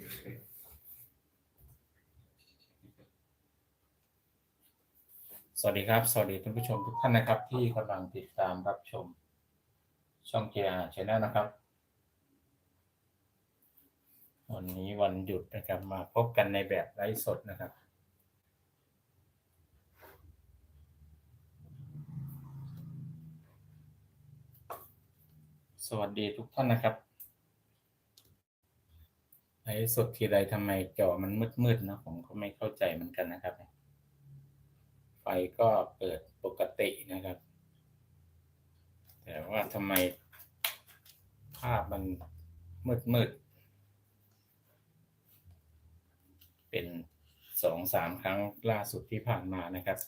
สวัสดีครับ สวัสดีท่านผู้ชมทุกท่านนะครับ ที่กำลังติดตามรับชม ช่อง JR Channel นะครับ วันนี้วันหยุดนะครับมาพบกันในแบบไลฟ์สดนะครับ สวัสดีทุกท่านนะครับ ไลฟ์สดทีไรทำไมจอมันมืดๆนะผมก็ไม่เข้าใจเหมือนกันนะครับ ไฟก็เปิดปกตินะครับ แต่ว่าทำไมภาพมันมืดมืดๆเป็นสองสามครั้งล่าสุดที่ผ่านมานะครับ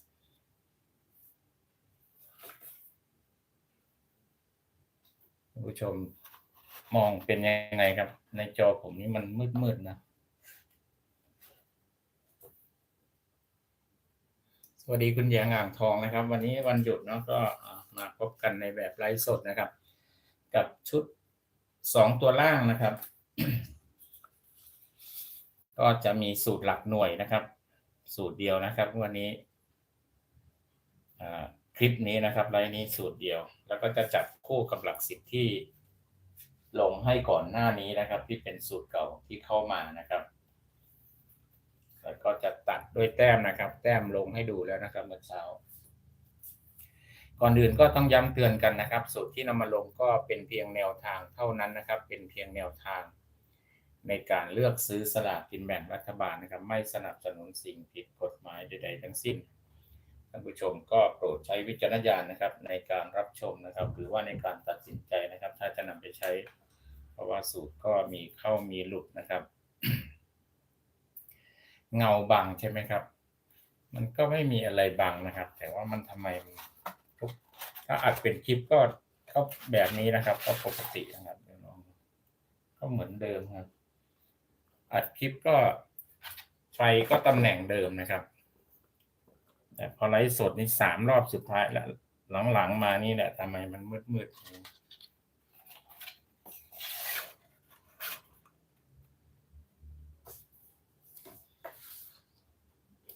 ผู้ชมมองเป็นยังไงครับ ในจอผมนี่มันมืดๆนะ สวัสดีคุณแยงอ่างทองนะครับ วันนี้วันหยุดเนาะก็มาพบกันในแบบไลฟ์สดนะครับ กับชุดสองตัวล่างนะครับ ก็จะมีสูตรหลักหน่วยนะครับ สูตรเดียวนะครับ วันนี้คลิปนี้นะครับไลฟ์นี้สูตรเดียว แล้วก็จะจับคู่กับหลักสิบที่ ลงให้ก่อนหน้านี้นะครับ ที่เป็นสูตรเก่าที่เข้ามานะครับแล้วก็จะตัดด้วยแต้มนะครับ แต้มลงให้ดูแล้วนะครับเมื่อเช้า ก่อนอื่นก็ต้องย้ำเตือนกันนะครับ สูตรที่นำมาลงก็เป็นเพียงแนวทางเท่านั้นนะครับ เป็นเพียงแนวทาง ในการเลือกซื้อสลากกินแบ่งรัฐบาลนะครับ ไม่สนับสนุนสิ่งผิดกฎหมายใด ๆ ทั้งสิ้นท่านผู้ชมก็โปรดใช้วิจารณญาณนะครับ ในการรับชมนะครับ หรือว่าในการตัดสินใจนะครับ ถ้าจะนำไปใช้ ราะว่าสูตรก็มีเข้ามีหลุดนะครับ เงาบังใช่ไหมครับ มันก็ไม่มีอะไรบังนะครับ แต่ว่ามันทำไมทุกถ้าอัดเป็นคลิปก็ก็แบบนี้นะครับ ก็ปกตินะครับเดี๋ยวลองก็เหมือนเดิมครับ อัดคลิปก็ไฟก็ตำแหน่งเดิมนะครับ แต่พอไลฟ์สดนี่สามรอบสุดท้ายแล้ว หลังๆมานี่แหละทำไมมันมืดๆ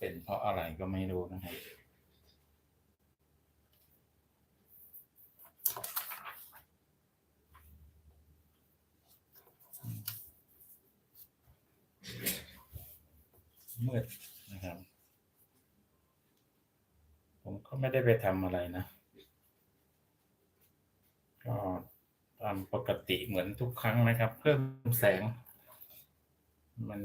เป็นเพราะอะไรก็ไม่รู้นะครับมืดนะครับ ผมก็ไม่ได้ไปทำอะไรนะ ก็ตามปกติเหมือนทุกครั้งนะครับ เพิ่มแสง มัน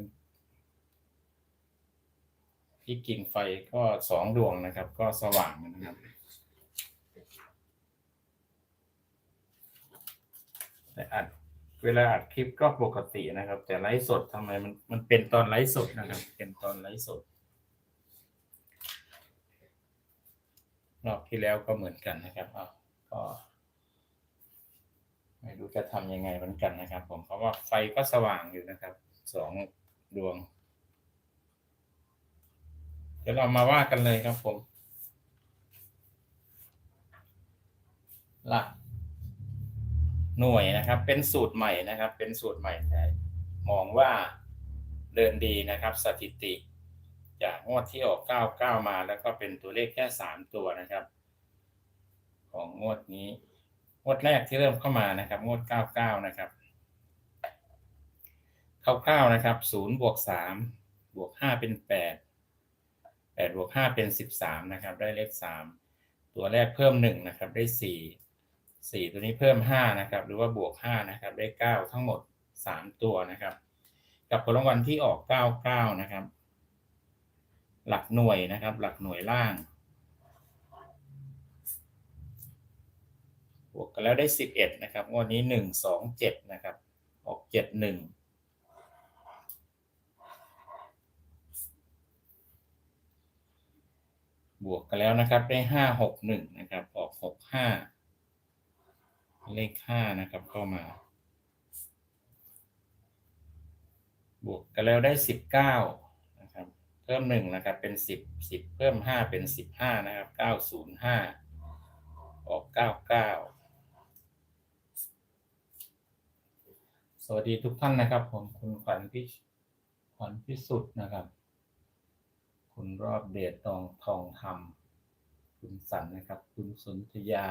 ที่กิ่งไฟก็สองดวงนะครับ ก็สว่างนะครับ แต่อัดเวลาอัดคลิปก็ปกตินะครับ แต่ไลฟ์สดทำไมมันมันเป็นตอนไลฟ์สดนะครับ เป็นตอนไลฟ์สดรอบที่แล้วก็เหมือนกันนะครับอ้าก็ ไม่รู้จะทำยังไงเหมือนกันนะครับ ผมเพราะว่าไฟก็สว่างอยู่นะครับสองดวง เดี๋ยวเรามาว่ากันเลยครับผม หลัก หน่วยนะครับ เป็นสูตรใหม่นะครับ เป็นสูตรใหม่แต่มองว่าเดินดีนะครับ สถิติ จากงวดที่ออก 99 มาแล้วก็เป็นตัวเลขแค่ 3 ตัวนะครับ ของงวดนี้ งวดแรกที่เริ่มเข้ามานะครับ งวด 99 นะครับคร่าวๆนะครับ 0 บวก 3 บวก 5 เป็น 8 8บวก5เป็น 13 นะครับ ได้เลข 3 ตัวแรกเพิ่ม 1 นะครับ ได้ 4 4 ตัวนี้เพิ่ม 5 นะครับ หรือว่าบวก 5 นะครับ ได้ 9 ทั้งหมด 3 ตัวนะครับ กับผลรางวัลที่ออก 99 นะครับ หลักหน่วยนะครับ หลักหน่วยล่าง บวกกันแล้วได้ 11 นะครับ งวดนี้ 1 2 7 นะครับ ออก 7 บวกกันแล้วนะครับได้ห้าหกหนึ่งนะครับออกหกห้าเลขห้านะครับเข้ามา บวกกันแล้วได้สิบเก้านะครับเพิ่มหนึ่งนะครับเป็นสิบสิบเพิ่มห้าเป็นสิบห้านะครับเก้าศูนย์ห้าออกเก้าเก้าสวัสดีทุกท่านนะครับ ผมคุณขวัญพิขวัญพิสุทธิ์นะครับ คุณรอบเดชตองทองธรรม คุณสันนะครับ คุณสุนทยา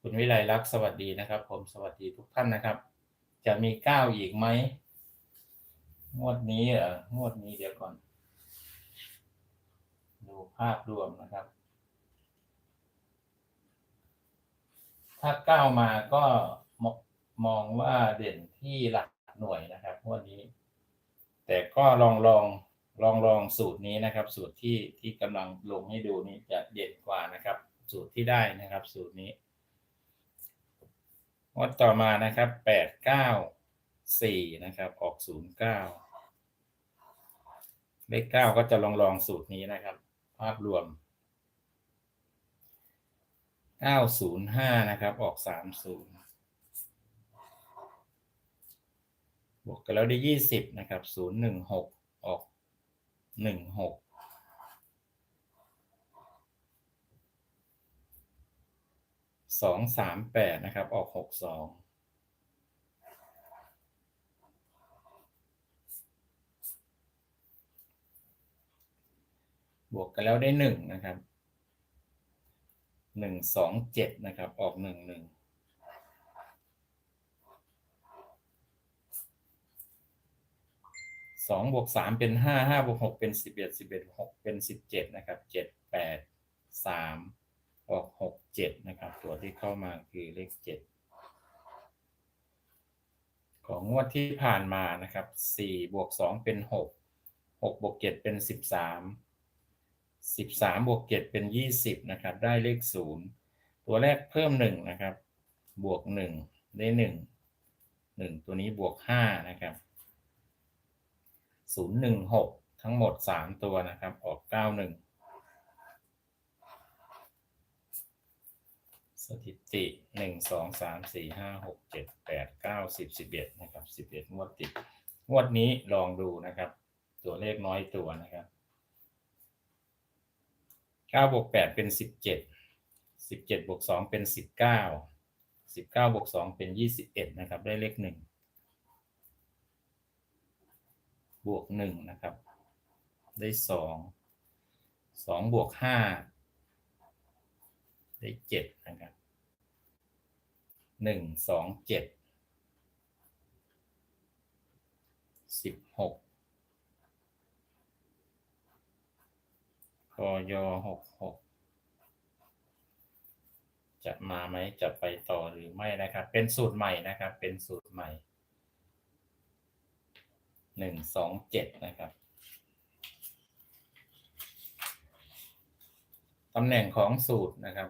คุณวิไลลักษ์สวัสดีนะครับ ผมสวัสดีทุกท่านนะครับ จะมีเก้าอีกไหมงวดนี้เหรองวดนี้เดี๋ยวก่อน ดูภาพรวมนะครับ ถ้าเก้ามาก็มมองว่าเด่นที่หลักหน่วยนะครับงวดนี้ แต่ก็ลองลอง ลองลองสูตรนี้นะครับ สูตรที่ที่กำลังลงให้ดูนี้จะเด่นกว่านะครับ สูตรที่ได้นะครับ สูตรนี้งวดต่อมานะครับแปดเก้าสี่นะครับ ออกศูนย์เก้าเลขเก้าก็จะลองลองสูตรนี้นะครับ ภาพรวมเก้าศูนย์ห้านะครับ ออกสามศูนย์บวกกันแล้วได้ยี่สิบนะครับศูนย์หนึ่งหกออก หนึ่งหกสองสามแปดนะครับ ออกหกสองบวกกันแล้วได้หนึ่งนะครับหนึ่งสองเจ็ดนะครับ ออกหนึ่งหนึ่ง สองบวกสามเป็นห้าห้าบวกหกเป็นสิบเอ็ดสิบเอ็ดหกเป็นสิบเจ็ดนะครับเจ็ดแปดสามออกหกเจ็ดนะครับ ตัวที่เข้ามาคือเลขเจ็ดของงวดที่ผ่านมานะครับสี่บวกสองเป็นหกหกบวกเจ็ดเป็นสิบสามสิบสามบวกเจ็ดเป็นยี่สิบนะครับ ได้เลขศูนย์ตัวแรกเพิ่มหนึ่งนะครับ บวกหนึ่งได้หนึ่งหนึ่งตัวนี้บวกห้านะครับ ศูนย์หนึ่งหกทั้งหมดสามตัวนะครับ ออกเก้าหนึ่งสถิติหนึ่งสองสามสี่ห้าหกเจ็ดแปดเก้าสิบสิบเอ็ดนะครับสิบเอ็ดงวดติดงวดนี้ลองดูนะครับ ตัวเลขน้อยตัวนะครับเก้าบวกแปดเป็นสิบเจ็ดสิบเจ็ดบวกสองเป็นสิบเก้าสิบเก้าบวกสองเป็นยี่สิบเอ็ดนะครับ ได้เลขหนึ่ง บวกหนึ่งนะครับ ได้สองสองบวกห้าได้เจ็ดนะครับหนึ่งสองเจ็ดสิบหกกยหกหกจะมาไหมจะไปต่อหรือไม่นะครับ เป็นสูตรใหม่นะครับ เป็นสูตรใหม่ หนึ่งสองเจ็ดนะครับตำแหน่งของสูตรนะครับ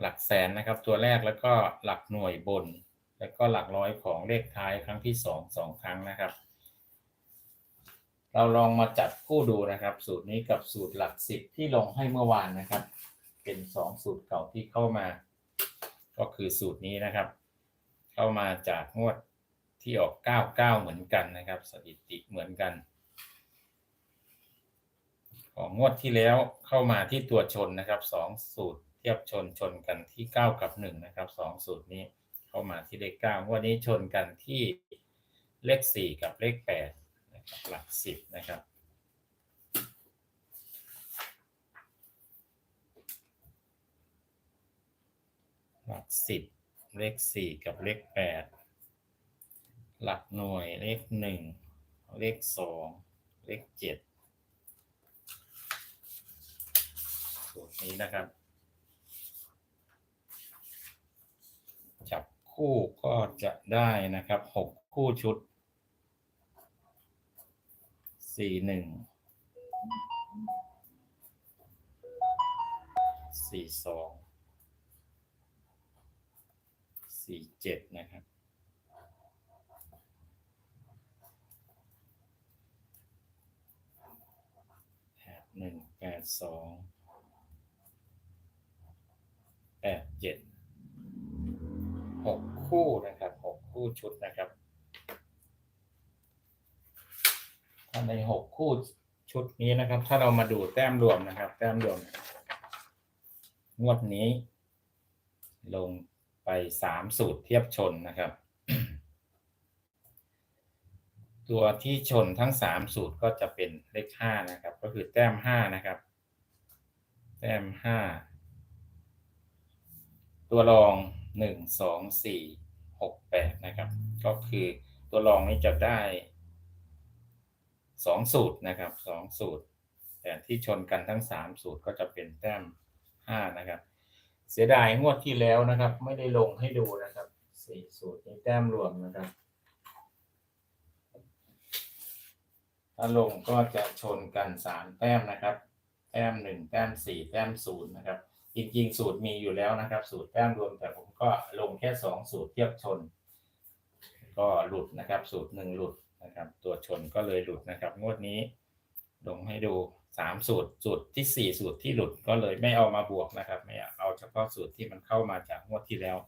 หลักแสนนะครับ ตัวแรกแล้วก็หลักหน่วยบน แล้วก็หลักร้อยของเลขท้ายครั้งที่สองสองครั้งนะครับ เราลองมาจัดคู่ดูนะครับ สูตรนี้กับสูตรหลักสิบที่ลงให้เมื่อวานนะครับ เป็นสองสูตรเก่าที่เข้ามา ก็คือสูตรนี้นะครับ เข้ามาจากงวด ที่ออกเก้าเหมือนกันนะครับ สถิติเหมือนกัน ของงวดที่แล้วเข้ามาที่ตัวชนนะครับสองสูตรเทียบชนชนกันที่เก้ากับหนึ่งนะครับสองสูตรนี้เข้ามาที่เลขเก้างวดนี้ชนกันที่เลขสี่กับเลขแปดนะครับหลักสิบนะครับหลักสิบเลขสี่กับเลขแปด หลักหน่วยเลขหนึ่งเลขสองเลขเจ็ดสูตรนี้นะครับ จับคู่ก็จะได้นะครับหกคู่ชุดสี่หนึ่งสี่สองสี่เจ็ดนะครับ แปด หนึ่งแปดสองแปดเจ็ดหกคู่นะครับหกคู่ชุดนะครับถ้าในหกคู่ชุดนี้นะครับ ถ้าเรามาดูแต้มรวมนะครับ แต้มรวม งวดนี้ ลงไปสามสูตรเทียบชนนะครับ ตัวที่ชนทั้งสามสูตรก็จะเป็นเลขห้านะครับ ก็คือแต้มห้านะครับ แต้มห้าตัวรองหนึ่งสองสี่หกแปดนะครับ ก็คือตัวรองนี้จะได้สองสูตรนะครับสองสูตร แต่ที่ชนกันทั้งสามสูตรก็จะเป็นแต้มห้านะครับ เสียดายงวดที่แล้วนะครับ ไม่ได้ลงให้ดูนะครับสี่สูตรนี้แต้มรวมนะครับ ถ้าลงก็จะชนกันสามแต้มนะครับ แต้มหนึ่งแต้มสี่แต้มศูนย์นะครับ จริงๆ สูตรมีอยู่แล้วนะครับ สูตรแต้มรวมแต่ผมก็ลงแค่สองสูตรเทียบชน ก็หลุดนะครับ สูตรหนึ่งหลุดนะครับ ตัวชนก็เลยหลุดนะครับ งวดนี้ลงให้ดูสามสูตร สูตรที่สี่สูตรที่หลุดก็เลยไม่เอามาบวกนะครับ ไม่เอาเฉพาะสูตรที่มันเข้ามาจากงวดที่แล้ว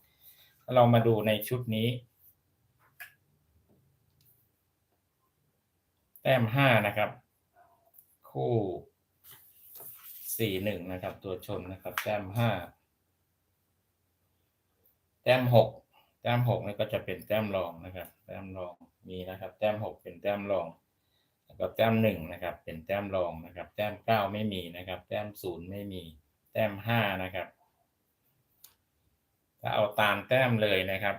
เรามาดูในชุดนี้ แต้มห้านะครับ คู่สี่หนึ่งนะครับ ตัวชนนะครับ แต้มห้าแต้มหกแต้มหกนี่ก็จะเป็นแต้มรองนะครับ แต้มรองมีนะครับ แต้มหกเป็นแต้มรอง แล้วก็แต้มหนึ่งนะครับ เป็นแต้มรองนะครับ แต้มเก้าไม่มีนะครับ แต้มศูนย์ไม่มี แต้มห้านะครับ ถ้าเอาตามแต้มเลยนะครับ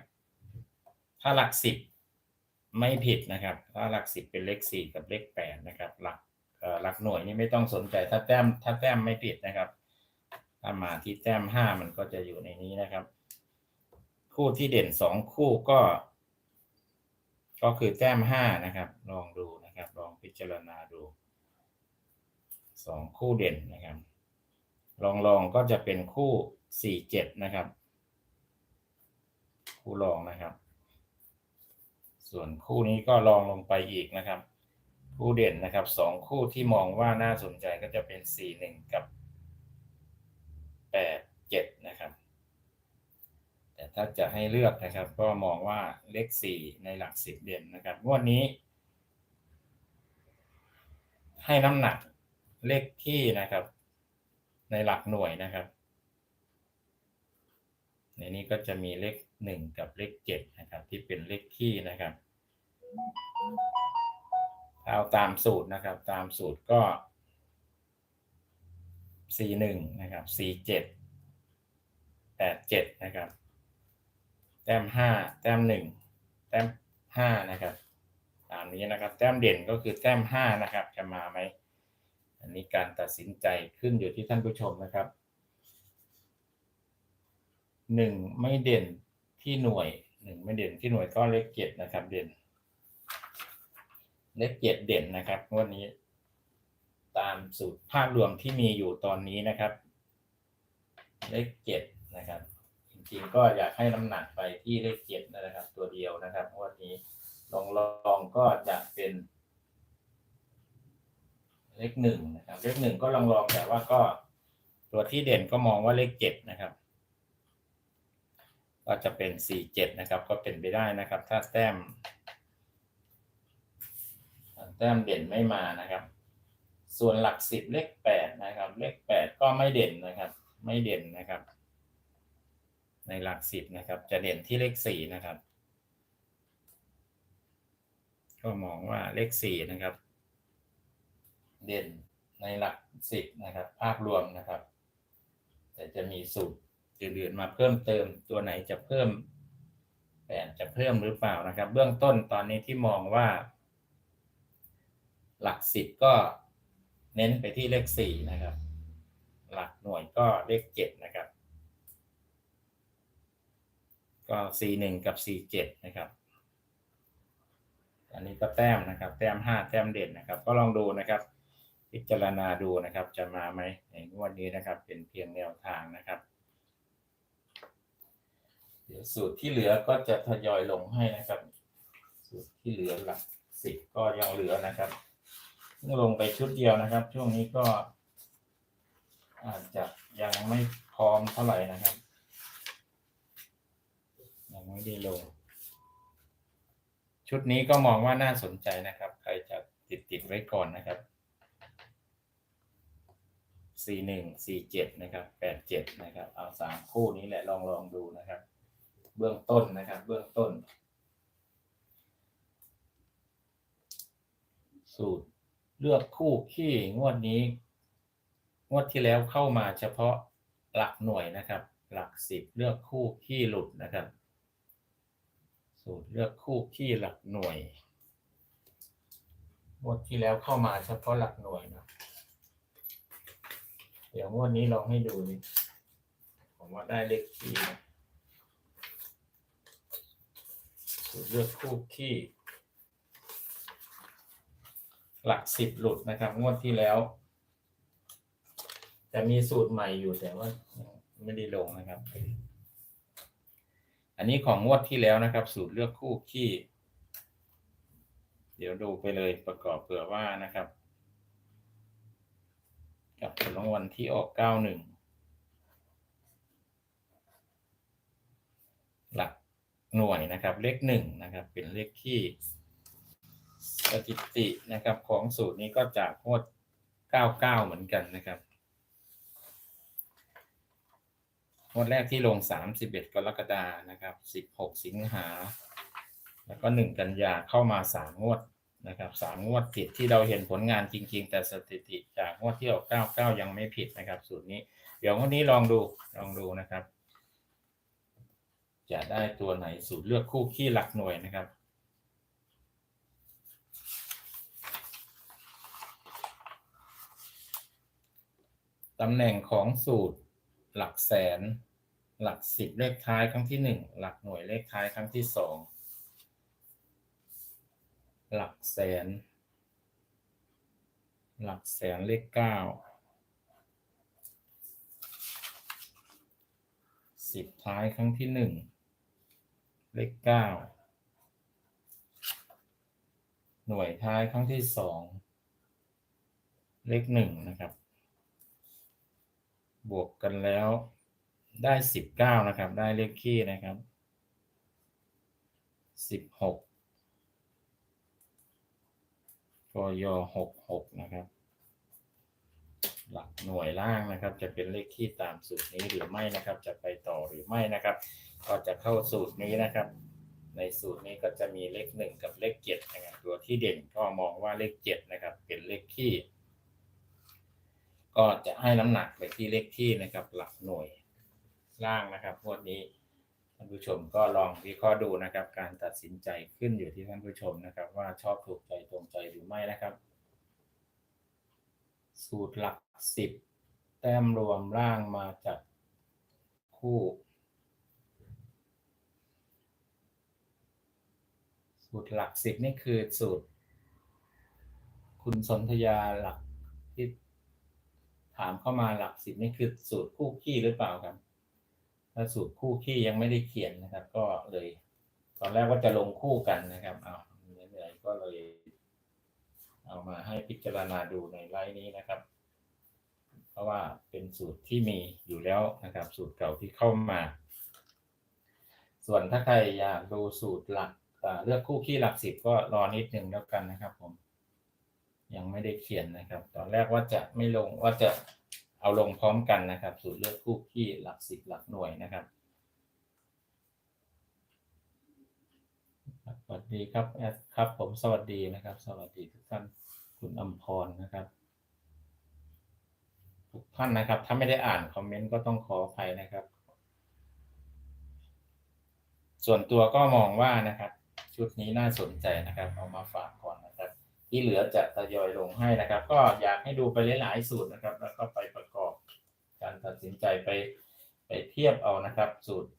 ถ้าหลักสิบ ไม่ผิดนะครับ ถ้าหลักสิบเป็นเลขสี่กับเลขแปดนะครับ หลักเอ่อหลักหน่วยนี่ไม่ต้องสนใจถ้าแต้มถ้าแต้มไม่ผิดนะครับ ถ้ามาที่แต้มห้ามันก็จะอยู่ในนี้นะครับ คู่ที่เด่นสองคู่ก็ ก็คือแต้มห้านะครับ ลองดูนะครับ ลองพิจารณาดูสองคู่เด่นนะครับ ลองลองก็จะเป็นคู่สี่เจ็ดนะครับ คู่รองนะครับ ส่วนคู่นี้ก็ลองลงไปอีกนะครับ คู่เด่นนะครับสองคู่ที่มองว่าน่าสนใจก็จะเป็นสี่หนึ่งกับแปดเจ็ดนะครับ แต่ถ้าจะให้เลือกนะครับ ก็มองว่าเลขสี่ในหลักสิบเด่นนะครับงวดนี้ ให้น้ำหนักเลขที่นะครับ ในหลักหน่วยนะครับ ในนี้ก็จะมีเลขหนึ่งกับเลขเจ็ดนะครับที่เป็นเลขคี่นะครับถ้าเอาตามสูตรนะครับ ตามสูตรก็สี่หนึ่งนะครับสี่เจ็ดแปดเจ็ดนะครับ แต้มห้าแต้มหนึ่งแต้มห้านะครับ ตามนี้นะครับ แต้มเด่นก็คือแต้มห้านะครับ จะมาไหม อันนี้การตัดสินใจขึ้นอยู่ที่ท่านผู้ชมนะครับ หนึ่งไม่เด่นที่หน่วยหนึ่งไม่เด่นที่หน่วยก็เลขเจ็ดนะครับ เด่น เลขเจ็ดเด่นนะครับงวดนี้ ตามสูตรภาพรวมที่มีอยู่ตอนนี้นะครับ เลขเจ็ดนะครับ จริงๆก็อยากให้น้ำหนักไปที่เลขเจ็ดนะครับ ตัวเดียวนะครับงวดนี้ลองลองก็จะเป็น เลขหนึ่งนะครับ เลขหนึ่งก็ลองลองแต่ว่าก็ตัวที่เด่นก็มองว่าเลขเจ็ดนะครับ ก็จะเป็นสี่เจ็ดนะครับ ก็เป็นไปได้นะครับ ถ้าแต้ม แต้มเด่นไม่มานะครับ ส่วนหลักสิบเลขแปดนะครับ เลขแปดก็ไม่เด่นนะครับ ไม่เด่นนะครับ ในหลักสิบนะครับ จะเด่นที่เลขสี่นะครับ ก็มองว่าเลขสี่นะครับ เด่นในหลักสิบนะครับ ภาพรวมนะครับ แต่จะมีสูตร อื่นๆมาเพิ่มเติมตัวไหนจะเพิ่มแปดจะเพิ่มหรือเปล่านะครับ เบื้องต้นตอนนี้ที่มองว่า หลักสิบก็เน้นไปที่เลขสี่นะครับ หลักหน่วยก็เลขเจ็ดนะครับ ก็สี่หนึ่งกับสี่เจ็ดนะครับ อันนี้ก็แต้มนะครับ แต้มห้าแต้มเด่นนะครับ ก็ลองดูนะครับพิจารณาดูนะครับ จะมาไหมในงวดนี้นะครับ เป็นเพียงแนวทางนะครับ ดี๋ยวสูตรที่เหลือก็จะทยอยลงให้นะครับ สูตรที่เหลือหลักสิบก็ยังเหลือนะครับเพิ่งลงไปชุดเดียวนะครับ ช่วงนี้ก็ อาจจะยังไม่พร้อมเท่าไหร่นะครับยังไม่ได้ลง ชุดนี้ก็มองว่าน่าสนใจนะครับ ใครจะติดติดไว้ก่อนนะครับสี่หนึ่งสี่เจ็ดนะครับแปดเจ็ดนะครับ เอาสามคู่นี้แหละลองลองดูนะครับ เบื้องต้นนะครับ เบื้องต้น สูตรเลือกคู่ขี้งวดนี้ งวดที่แล้วเข้ามาเฉพาะหลักหน่วยนะครับ หลักสิบเลือกคู่ขี้หลุดนะครับ สูตรเลือกคู่ขี้หลักหน่วยงวดที่แล้วเข้ามาเฉพาะหลักหน่วยนะเดี๋ยวงวดนี้ลองให้ดูดิผมว่าได้เลขขี้นะสูตร เลือกคู่ขี้หลักสิบหลุดนะครับ งวดที่แล้ว แต่มีสูตรใหม่อยู่แต่ว่าไม่ได้ลงนะครับ อันนี้ของงวดที่แล้วนะครับ สูตรเลือกคู่ขี้ เดี๋ยวดูไปเลยประกอบเผื่อว่านะครับ กับผลรางวัลที่ออกเก้าหนึ่ง หลัก หน่วยนะครับ เลขหนึ่งนะครับ เป็นเลขที่สถิตินะครับ ของสูตรนี้ก็จากงวดเก้าเก้าเหมือนกันนะครับงวดแรกที่ลงสามสิบเอ็ดกรกฎานะครับสิบหกสิงหา แล้วก็หนึ่งกันยาเข้ามาสามงวดนะครับสามงวดติดที่เราเห็นผลงานจริง ๆ แต่สถิติจากงวดที่ออกเก้าเก้ายังไม่ผิดนะครับ สูตรนี้ เดี๋ยววันนี้ลองดูลองดูนะครับ จะได้ตัวไหนสูตรเลือกคู่ขี้หลักหน่วยนะครับ ตำแหน่งของสูตรหลักแสน หลักสิบเลขท้ายครั้งที่หนึ่งหลักหน่วยเลขท้ายครั้งที่สองหลักแสน หลักแสนเลขเก้าสิบท้ายครั้งที่หนึ่ง เลขเก้าหน่วยท้ายครั้งที่สองเลขหนึ่งนะครับ บวกกันแล้วได้สิบเก้านะครับ ได้เลขคี่นะครับสิบหกกยหกหกนะครับ หลักหน่วยล่างนะครับ จะเป็นเลขคี่ตามสูตรนี้หรือไม่นะครับ จะไปต่อหรือไม่นะครับ ก็จะเข้าสูตรนี้นะครับ ในสูตรนี้ก็จะมีเลขหนึ่งกับเลขเจ็ดนะครับตัวที่เด่นก็มองว่าเลขเจ็ดนะครับ เป็นเลขคี่ ก็จะให้น้ำหนักไปที่เลขที่นะครับ หลักหน่วยล่างนะครับงวดนี้ท่านผู้ชมก็ลองวิเคราะห์ดูนะครับ การตัดสินใจขึ้นอยู่ที่ท่านผู้ชมนะครับ ว่าชอบถูกใจตรงใจหรือไม่นะครับ สูตรหลักสิบแต้มรวมล่างมาจากคู่ สูตรหลักสิบนี่คือสูตร คุณสนธยาหลักที่ถามเข้ามาหลักสิบนี่คือสูตรคู่ขี้หรือเปล่าครับถ้าสูตรคู่ขี้ยังไม่ได้เขียนนะครับ ก็เลย ตอนแรกว่าจะลงคู่กันนะครับเอาเหนื่อยก็เลย เอามาให้พิจารณาดูในไลน์นี้นะครับ เพราะว่าเป็นสูตรที่มีอยู่แล้วนะครับ สูตรเก่าที่เข้ามา ส่วนถ้าใครอยากดูสูตรหลักเลือกคู่ขี้หลักสิบก็รอนิดหนึ่งแล้วกันนะครับผม ยังไม่ได้เขียนนะครับ ตอนแรกว่าจะไม่ลงว่าจะเอาลงพร้อมกันนะครับ สูตรเลือกคู่ขี้หลักสิบหลักหน่วยนะครับสวัสดีครับแอดครับผมสวัสดีนะครับ สวัสดีทุกท่าน คุณอมพรนะครับ ทุกท่านนะครับ ถ้าไม่ได้อ่านคอมเมนต์ก็ต้องขออภัยนะครับ ส่วนตัวก็มองว่านะครับ ชุดนี้น่าสนใจนะครับ เอามาฝากก่อนนะครับ ที่เหลือจะทยอยลงให้นะครับ ก็อยากให้ดูไปหลายๆสูตรนะครับ แล้วก็ไปประกอบการตัดสินใจไปไปเทียบเอานะครับ สูตร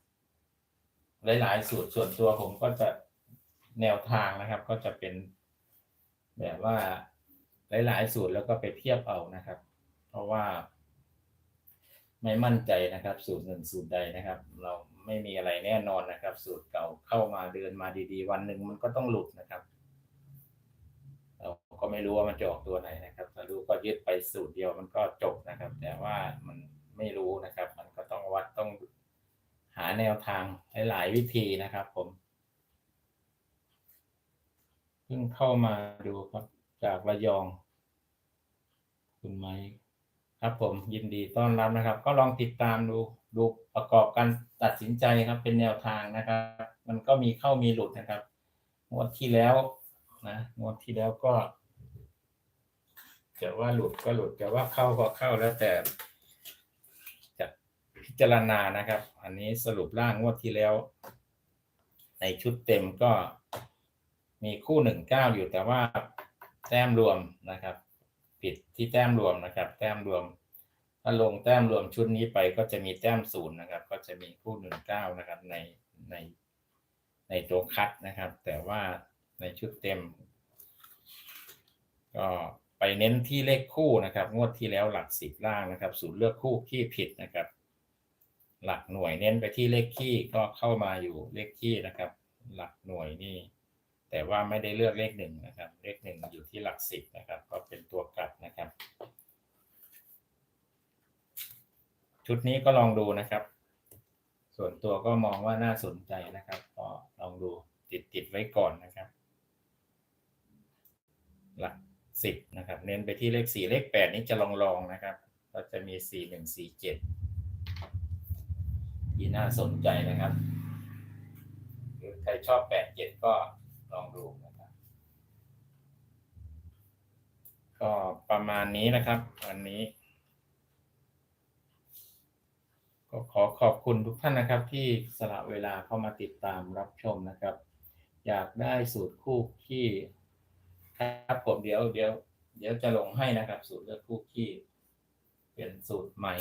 หลาย ๆ สูตรส่วนตัวผมก็จะแนวทางนะครับ ก็จะเป็นแบบว่า หลาย ๆ สูตรแล้วก็ไปเทียบเอานะครับ เพราะว่า ไม่มั่นใจนะครับ สูตรหนึ่งสูตรใดนะครับ เราไม่มีอะไรแน่นอนนะครับ สูตรเก่าเข้ามาเดือนมาดี ๆ วันหนึ่งมันก็ต้องหลุดนะครับเราก็ไม่รู้ว่ามันจะออกตัวไหนนะครับถ้ารู้ก็ยึดไปสูตรเดียวมันก็จบนะครับ แต่ว่ามันไม่รู้นะครับ มันก็ต้องวัดต้องหาแนวทางหลาย ๆ วิธีนะครับ ผมเพิ่งเข้ามาดูครับ จากระยอง คุณไม้ครับผมยินดีต้อนรับนะครับ ก็ลองติดตามดูดูประกอบการตัดสินใจครับ เป็นแนวทางนะครับ มันก็มีเข้ามีหลุดนะครับงวดที่แล้วนะงวดที่แล้วก็จะว่าหลุดก็หลุดจะว่าเข้าก็เข้าแล้วแต่จะพิจารณานะครับ อันนี้สรุปร่างงวดที่แล้ว ในชุดเต็มก็มีคู่หนึ่งเก้าอยู่แต่ว่า แต้มรวมนะครับ ผิดที่แต้มรวมนะครับ แต้มรวม ถ้าลงแต้มรวมชุดนี้ไปก็จะมีแต้มศูนย์นะครับ ก็จะมีคู่หนึ่งเก้านะครับในในในตัวคัดนะครับ แต่ว่าในชุดเต็ม ก็ไปเน้นที่เลขคู่นะครับ งวดที่แล้วหลักสิบล่างนะครับศูนย์เลือกคู่ขี้ผิดนะครับ หลักหน่วยเน้นไปที่เลขขี้ก็เข้ามาอยู่เลขขี้นะครับ หลักหน่วยนี่ แต่ว่าไม่ได้เลือกเลขหนึ่งนะครับ เลขหนึ่งอยู่ที่หลักสิบนะครับ ก็เป็นตัวกลับนะครับ ชุดนี้ก็ลองดูนะครับ ส่วนตัวก็มองว่าน่าสนใจนะครับ ก็ลองดูติดติดไว้ก่อนนะครับ หลักสิบนะครับ เน้นไปที่เลขสี่เลขแปดนี้จะลองลองนะครับ ก็จะมีสี่หนึ่งสี่เจ็ดที่น่าสนใจนะครับ หรือใครชอบแปดเจ็ดก็ ลองดูนะครับ ก็ประมาณนี้นะครับ วันนี้ ก็ขอขอบคุณทุกท่านนะครับ ที่สละเวลาเข้ามาติดตามรับชมนะครับ อยากได้สูตรคู่ขี้ครับผมเดี๋ยวเดี๋ยวเดี๋ยวจะลงให้นะครับ สูตรเลือกคู่ขี้เป็นสูตรใหม่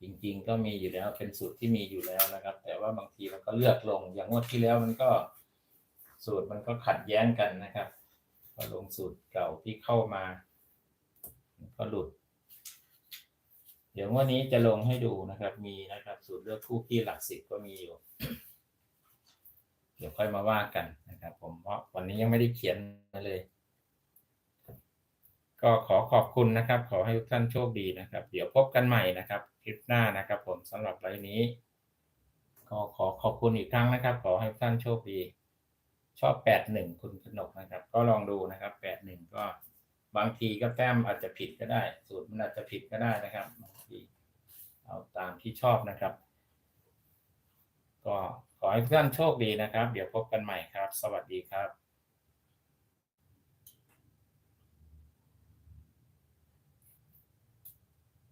จริงๆ ก็มีอยู่แล้วเป็นสูตรที่มีอยู่แล้วนะครับ แต่ว่าบางทีเราก็เลือกลงอย่างงวดที่แล้วมันก็ สูตรมันก็ขัดแย้งกันนะครับก็ลงสูตรเก่าที่เข้ามา ก็หลุด เดี๋ยววันนี้จะลงให้ดูนะครับ มีนะครับ สูตรเลือกคู่ขี้หลักสิบก็มีอยู่ เดี๋ยวค่อยมาว่ากันนะครับ ผมเพราะวันนี้ยังไม่ได้เขียนมาเลย ก็ขอขอบคุณนะครับ ขอให้ทุกท่านโชคดีนะครับ เดี๋ยวพบกันใหม่นะครับ คลิปหน้านะครับ ผมสำหรับไลฟ์นี้ก็ขอขอบคุณอีกครั้งนะครับ ขอให้ทุกท่านโชคดี ชอบแปดหนึ่งคุณขนกนะครับ ก็ลองดูนะครับแปดหนึ่งก็บางทีก็แต้มอาจจะผิดก็ได้ สูตรมันอาจจะผิดก็ได้นะครับบางทีเอาตามที่ชอบนะครับ ก็ขอให้ทุกท่านโชคดีนะครับ เดี๋ยวพบกันใหม่ครับ สวัสดีครับ